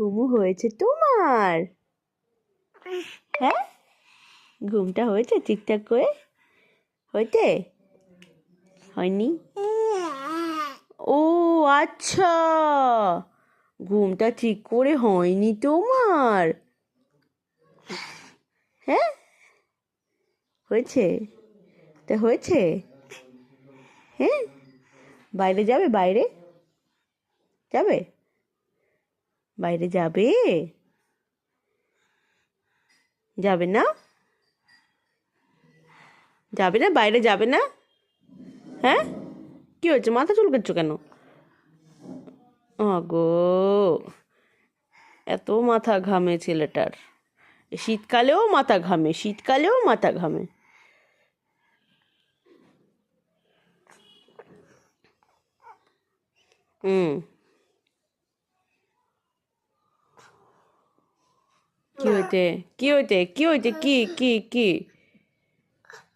ঘুমু হয়েছে তোমার? হ্যাঁ? ঘুমটা হয়েছে ঠিকঠাক করে? হয়েছে? হয়নি? ও আচ্ছা। ঘুমটা ঠিক করে হয়নি তোমার। হ্যাঁ? হয়েছে? তা হয়েছে? হ্যাঁ? বাইরে যাবে বাইরে? যাবে? বাইরে যাবে? যাবে না? যাবে না? বাইরে যাবে না? হ্যাঁ? কি হয়েছে? মাথা চুলকাচ্ছ কেন? গো এত মাথা ঘামে ছেলেটার। শীতকালেও মাথা ঘামে, শীতকালেও মাথা ঘামে। হুম। কি হইতে কি হইতে কি হইতে কি কি কি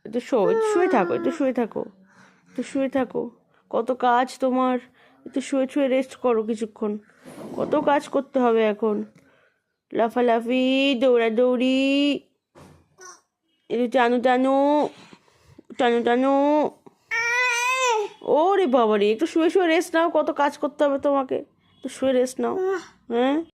একটু শো শুয়ে থাকো একটু শুয়ে থাকো একটু শুয়ে থাকো কত কাজ তোমার? একটু শুয়ে শুয়ে রেস্ট করো কিছুক্ষণ। কত কাজ করতে হবে এখন? লাফালাফি, দৌড়াদৌড়ি। একটু টানু টানু টানু টানু। ওরে বাবারে, একটু শুয়ে শুয়ে রেস্ট নাও, কত কাজ করতে হবে তোমাকে। একটু শুয়ে রেস্ট নাও হ্যাঁ?